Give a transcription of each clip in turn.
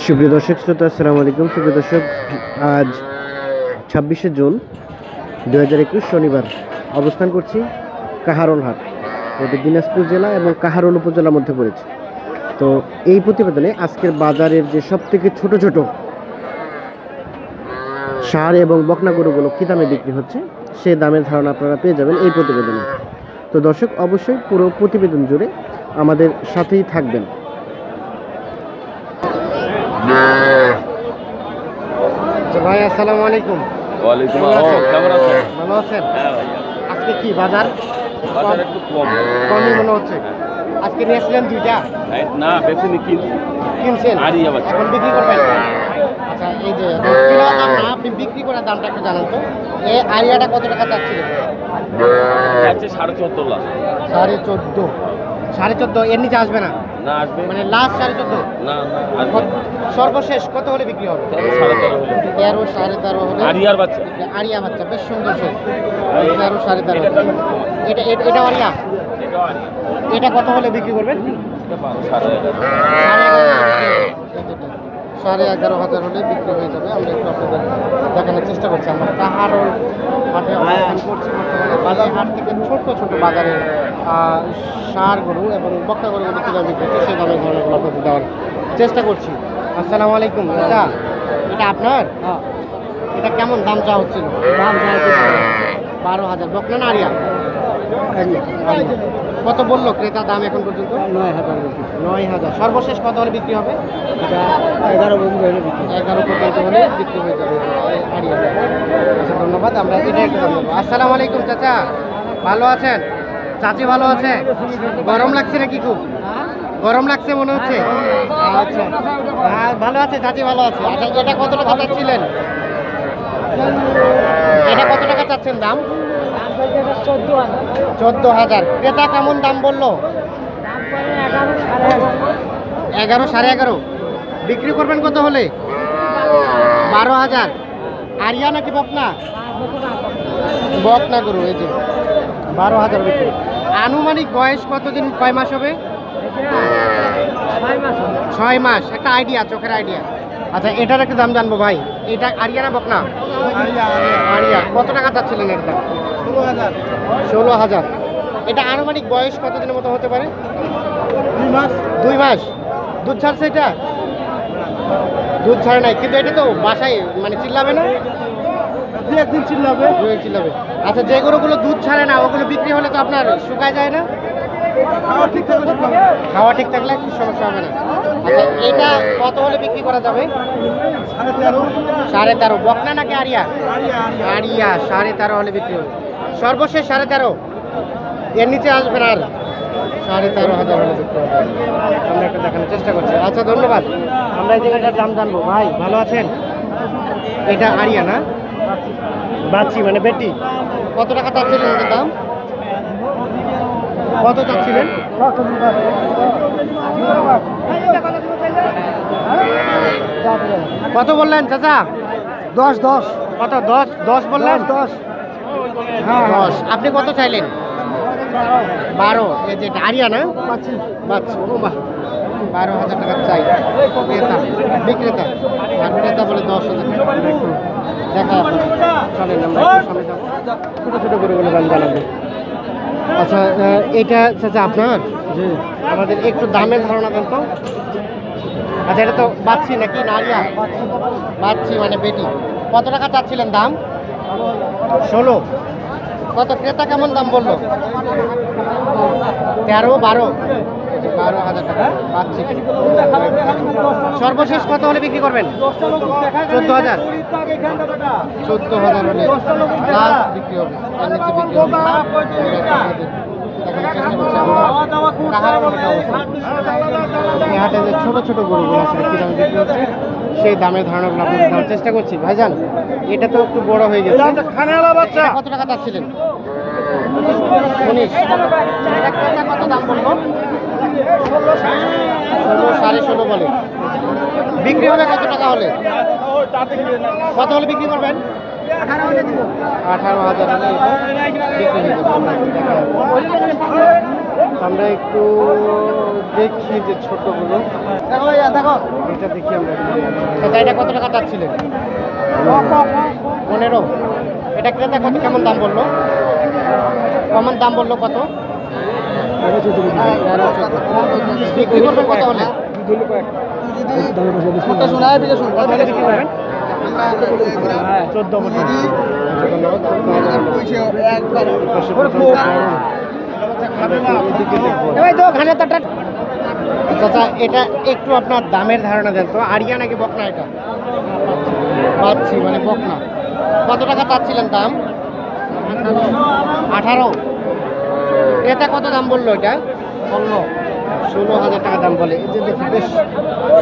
সুপ্রিয় দর্শক শ্রোতা, আসসালামু আলাইকুম। সুপ্রিয় দর্শক, আজ ছাব্বিশে জুন দু হাজার একুশ শনিবার অবস্থান করছি কাহারোল হাট এটি দিনাজপুর জেলা এবং কাহারোল উপজেলার মধ্যে পড়েছে। তো এই প্রতিবেদনে আজকের বাজারের যে সব থেকে ছোট ছোট সার এবং বকনা গরুগুলো কী দামে বিক্রি হচ্ছে, সে দামের ধারণা আপনারা পেয়ে যাবেন এই প্রতিবেদনে। তো দর্শক, অবশ্যই পুরো প্রতিবেদন জুড়ে আমাদের সাথেই থাকবেন। ভাই আসসালামু আলাইকুম। ওয়ালাইকুম আসসালাম কেমন আছেন? ভালো আছেন? হ্যাঁ আজকে কি বাজার? বাজার একটু কম। কমই মনে হচ্ছে। আজকে নিয়েছিলেন দুইটা? না বেশি নি কিন কিনছেন। এখন বিক্রি করবেন? আচ্ছা এই যে দাম আপনি বিক্রি করার দামটা একটু জানান তো। এই আরিয়াটা কত টাকা চাচ্ছিলেন যাচ্ছে সাড়ে চোদ্দ লাখ। সাড়ে চোদ্দ। সাড়ে চোদ্দ এর নিচে আসবে না? না আসবে। মানে লাস্ট সাড়ে চোদ্দ? না না সর্বশেষ কত হলে বিক্রি হবে? সাড়ে তেরো হলে। তেরো সাড়ে তেরো হলে? আরিয়ার বাচ্চা। আরিয়া বাচ্চা বেশ সুন্দর শেষ। তেরো সাড়ে তেরো। এটা এটা- আরিয়া? এটা কত হলে বিক্রি করবেন? সাড়ে সাড়ে এগারো হাজার হলে বিক্রি হয়ে যাবে। আমরা একটু আপনাদের দেখানোর চেষ্টা করছি। আমরা কাহারোল হাটে অবস্থান করছি বাজার হাট থেকে ছোট ছোট বাজারের সার গরু এবং বক্তা গরুগুলো কী দামে বিক্রি হচ্ছে সেই দামের ধারণাগুলো আপনাদের দেওয়ার চেষ্টা করছি। আসসালামু আলাইকুম চাচা। এটা আপনার? এটা কেমন দাম চা হচ্ছিল? দাম চা বারো হাজার। বকনা না আরিয়া। কত বলল ক্রেতা দাম এখন পর্যন্ত? নয় হাজার নয় হাজার। সর্বশেষ কত হলে বিক্রি হবে? এগারো পর্যন্ত হলে বিক্রি এগারো পর্যন্ত হলে বিক্রি হয়ে যাবে। আচ্ছা ধন্যবাদ। আমরা এটা একটু দাম আসসালামু আলাইকুম চাচা। ভালো আছেন? চাচি ভালো আছে? গরম লাগছে নাকি খুব? গরম লাগছে মনে হচ্ছে? আচ্ছা। ভালো আছে? চাচি ভালো আছে? আচ্ছা এটা কত টাকা চাচ্ছিলেন? এটা কত টাকা চাচ্ছেন দাম? চোদ্দ হাজার। ক্রেতা কেমন দাম বলল? এগারো সাড়ে এগারো। বিক্রি করবেন কত হলে? বারো হাজার। আরিয়া নাকি বকনা? বকনা গরু, এই যে। বারো হাজার বিক্রি। আনুমানিক বয়স কতদিন? কয় মাস হবে? ছয় মাস। একটা আইডিয়া চোখের আইডিয়া আচ্ছা এটার একটু দাম জানব ভাই। এটা আরিয়া না বকনা? আরিয়া কত টাকা চাচ্ছিলেন এর দাম? ষোলো হাজার। এটা আনুমানিক বয়স কতদিনের মতো হতে পারে? দুই মাস। দুই মাস। দুধ ছাড়ছে এটা? দুধ ছাড়ে নাই কিন্তু এটা তো বাসায় মানে চিল্লাবে না? দু একদিন চিল্লাবে। দু এক চিল্লাবে। আচ্ছা যে গরুগুলো দুধ ছাড়ে না ওগুলো বিক্রি হলে তো আপনার শুকায় যায় না? খাওয়া ঠিক থাকলে কিছু সমস্যা হবে না। আচ্ছা এটা কত হলে বিক্রি করা যাবে? সাড়ে তেরো। বকনা নাকি আরিয়া? আরিয়া, সাড়ে তেরো হলে বিক্রি হবে। সর্বশেষ সাড়ে তেরো। এর নিচে আসবে না আর। সাড়ে তেরো হাজার হলে বিক্রি হবে। আমরা একটু দেখানোর চেষ্টা করছি। আচ্ছা ধন্যবাদ। আমরা এই জায়গাটার দাম জানব। ভাই, ভালো আছেন? এটা আরিয়া না? বাচ্চি মানে বেটি। কত টাকা চাচ্ছিলেন দাম? কত চাচ্ছিলেন? কত বললেন চাচা? দশ দশ। কত দশ? দশ বললেন? দশ হ্যাঁ দশ। আপনি কত চাইলেন? বারো। এই যে আরিয়া না? বাচ্চা বাহ। বারো হাজার টাকা চাই। ক্রেতা বিক্রেতা। আর ক্রেতা বলে দশ হাজার টাকা। দেখা চলেন আমরা সামনে যাব। ছোটো ছোটো গরুগুলো দাম জানাব। আচ্ছা এটা চাচা আপনার? জি। আমাদের একটু দামের ধারণা দেন তো। আচ্ছা এটা তো বাচ্চি নাকি নারিয়া? বাচ্চি মানে বেটি। কত টাকা চাচ্ছিলেন দাম? ষোলো। কত ক্রেতা কেমন দাম বলল? তেরো বারো। বারো হাজার টাকা। পাচ্ছি সর্বশেষ কত হলে বিক্রি করবেন? চোদ্দ হাজার। চোদ্দ হাজার হলে লাস্ট বিক্রি হবে। নিচে বিক্রি হাটে যে ছোট ছোট গরুগুলো আসলে কী দামে বিক্রি হচ্ছে? সেই দামের ধারণাগুলো আপনাদের দেওয়ার চেষ্টা করছি। ভাইজান এটা তো একটু বড় হয়ে গেছে। কত টাকা চাচ্ছিলেন? উনিশ। কত দাম বলল ষোলো সাড়ে ষোলো বলে। বিক্রি হবে কত টাকা হলে? কত হলে বিক্রি করবেন? আঠারো হাজার হলে আমরা একটু দেখা যে ছোটগুলো। দেখো দেখো। এটা দেখি আমরা আচ্ছা এটা কত টাকা চাচ্ছিলেন? পনেরো। এটা ক্রেতা কত কেমন দাম বলল? কেমন দাম বলল কত? এটা একটু আপনার দামের ধারণা দেন তো আরিয়া নাকি বকনা এটা পাচ্ছি মানে বকনা কত টাকা পাচ্ছিলেন দাম আঠারো। এটা কত দাম বলল এটা? ষোলো ষোলো হাজার টাকা দাম বলে। এই যে দেখি বেশ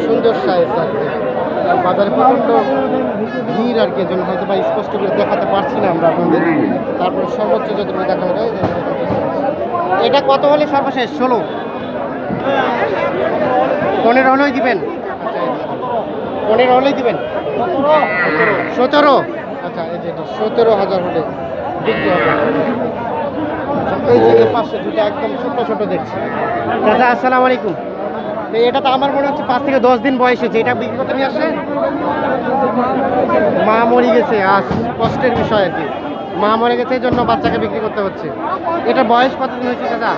সুন্দর সাইজ আর কি। আর বাজারে প্রচণ্ড ভিড় আর কি জন্য হয়তো বা স্পষ্ট করে দেখাতে পারছি না আমরা আপনাদের। তারপরে সর্বোচ্চ যতটুকু দেখানো যায় এটা কত হলে সর্বশেষ? ষোলো? পনেরো হলেই দিবেন? আচ্ছা পনেরো হলেই দিবেন? সতেরো? আচ্ছা এই যে সতেরো হাজার হলে বিক্রি হবে। এই যে পাশে দুটো একদম ছোট ছোট দেখছি। দাদা আসসালামু আলাইকুম। এটা তো আমার মনে হচ্ছে পাঁচ থেকে দশ দিন বয়স হয়েছে। এটা বিক্রি করতে নিয়ে আসে মা মরে গেছে। আজ কষ্টের বিষয় আর কি। মা মরে গেছে, এই জন্য বাচ্চাকে বিক্রি করতে হচ্ছে। এটা বয়স কতদিন হয়েছে দাদা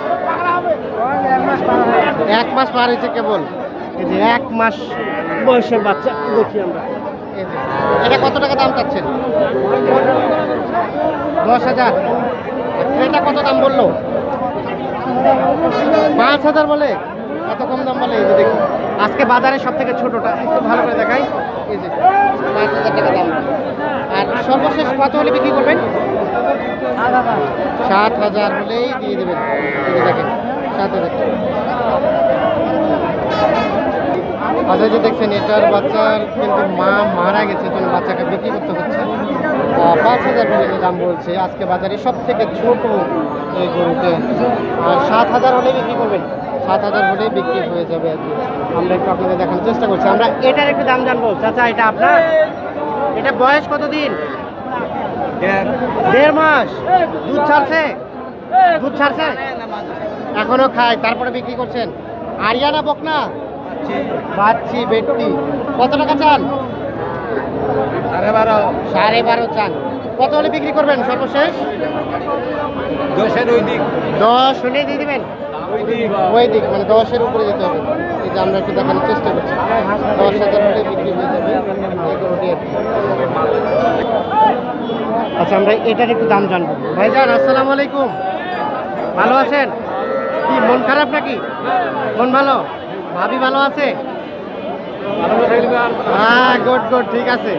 এক মাস পার হয়েছে কেবল। এই যে এক মাস বয়সের বাচ্চা, দেখি আমরা। এটা কত টাকা দাম চাচ্ছেন? দশ হাজার। এটা কত দাম বলল? পাঁচ হাজার বলে? কত কম দাম বলে? এই যে দেখি আজকে বাজারে সব থেকে ছোটটা। একটু ভালো করে দেখাই। এই যে, পাঁচ হাজার টাকা দাম। আর সর্বশেষ কত হলে বিক্রি করবেন? সাত হাজার হলেই দিয়ে দেবেন। দেখেন, সাত হাজার টাকা। আচ্ছা যে দেখছেন, এটার বাচ্চার কিন্তু মা মারা গেছে জন্য বাচ্চাকে বিক্রি করতে হচ্ছে। পাঁচ হাজার পর্যন্ত দাম বলছে, আজকে বাজারে সব থেকে ছোট এই গরুতে। আর সাত হাজার হলে বিক্রি করবেন। সাত হাজার হলেই বিক্রি হয়ে যাবে আর কি। আমরা একটু আপনাদের দেখানোর চেষ্টা করছি। আমরা এটার একটু দাম জানব। চাচা, এটা আপনার? এটা বয়স কতদিন? দেড় মাস। দুধ ছাড়ছে? দুধ ছাড়ছে? এখনও খায়, তারপরে বিক্রি করছেন। আরিয়ানা বকনা? বাচ্চি বেটটি। কত টাকা চান সাড়ে বারো। সাড়ে বারো চান কত হলে বিক্রি করবেন সর্বশেষ? দশের ওই দিক। দশ হলে দিয়ে দিবেন? ওই দিক। ওই দিক মানে দশের উপরে যেতে হবে। এই যে আমরা একটু দেখানোর চেষ্টা করছি। দশ হাজার হলে বিক্রি হয়ে যাবে। আচ্ছা আমরা এটার একটু দাম জানব। ভাইজান আসসালামু আলাইকুম। ভালো আছেন? কি মন খারাপ নাকি? মন ভালো? ভাবি ভালো আছে? হ্যাঁ গুড গুড ঠিক আছে।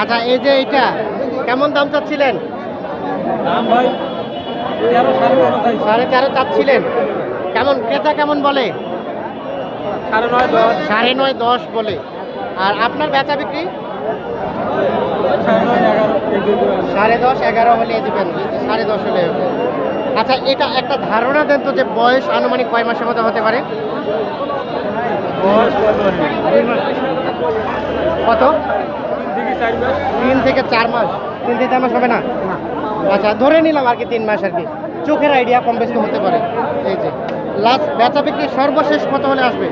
আচ্ছা এই যে এইটা কেমন দাম চাচ্ছিলেন? সাড়ে তেরো চাচ্ছিলেন। কেমন ক্রেতা কেমন বলে? সাড়ে নয় দশ। সাড়ে নয় দশ বলে। আর আপনার বেচা বিক্রি। সাড়ে দশ এগারো হলে দিবেন। সাড়ে দশ হলে আচ্ছা এটা একটা ধারণা দেন তো যে বয়স আনুমানিক কয় মাসের মতো হতে পারে দশ পনেরো দুই মাস কত? তিন থেকে চার মাস। তিন থেকে চার মাস হবে না? আচ্ছা ধরে নিলাম আর কি তিন মাস আর কি। চোখের আইডিয়া কম বেশি হতে পারে। এই যে লাস্ট বেচা বিক্রি সর্বশেষ কত হলে আসবে?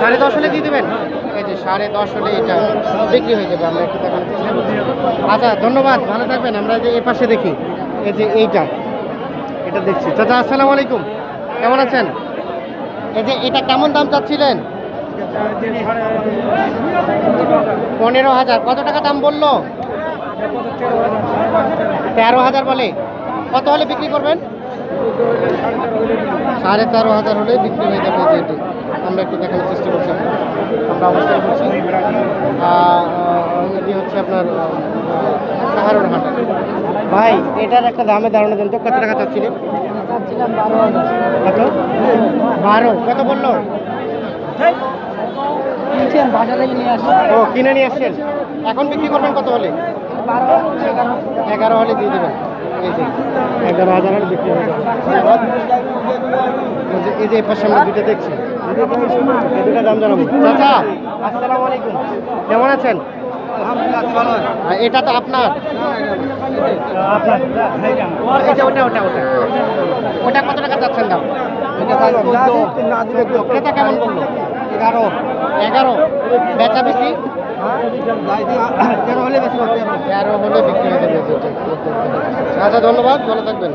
সাড়ে দশ। হলে দিয়ে দেবেন? এই যে সাড়ে দশ হলে এটা বিক্রি হয়ে যাবে আমরা একটু দেখানোর চেষ্টা করছি। আচ্ছা ধন্যবাদ ভালো থাকবেন আমরা যে এই পাশে দেখি। এই যে এইটা এটা দেখছি। চাচা আসসালামু আলাইকুম। কেমন আছেন? এই যে এটা কেমন দাম চাচ্ছিলেন? পনেরো হাজার। কত টাকা দাম বলল? তেরো হাজার বলে। কত হলে বিক্রি করবেন? সাড়ে তেরো হাজার হলে বিক্রি হয়ে যাবে যেটি আমরা একটু দেখানোর চেষ্টা করছি। আমরা অবস্থান করছি এটি হচ্ছে আপনার সাহারুর হাট। ভাই, এটার একটা দামে ধারণা দেন তো কত টাকা চাচ্ছিলেন? কত? বারো। কত বলল? ও কিনে নিয়ে আসছেন। এখন বিক্রি করবেন কত হলে? এগারো হলে দিয়ে দেবেন। এগারো হাজার হলে বিক্রি এই যে- এই যে এই পাশে আমরা দুটো দেখছি। এই দুটো দাম জানাব চাচা আসসালামু আলাইকুম। কেমন আছেন? এটা তো আপনার? ওটা ওটা ওটা। কত টাকা চাচ্ছেন দাম? ক্রেতা কেমন বলল? এগারো। এগারো? বেচা বিক্রি? তেরো হলে বেশি তেরো হলে বিক্রি হয়ে যাবে আচ্ছা ধন্যবাদ, ভালো থাকবেন।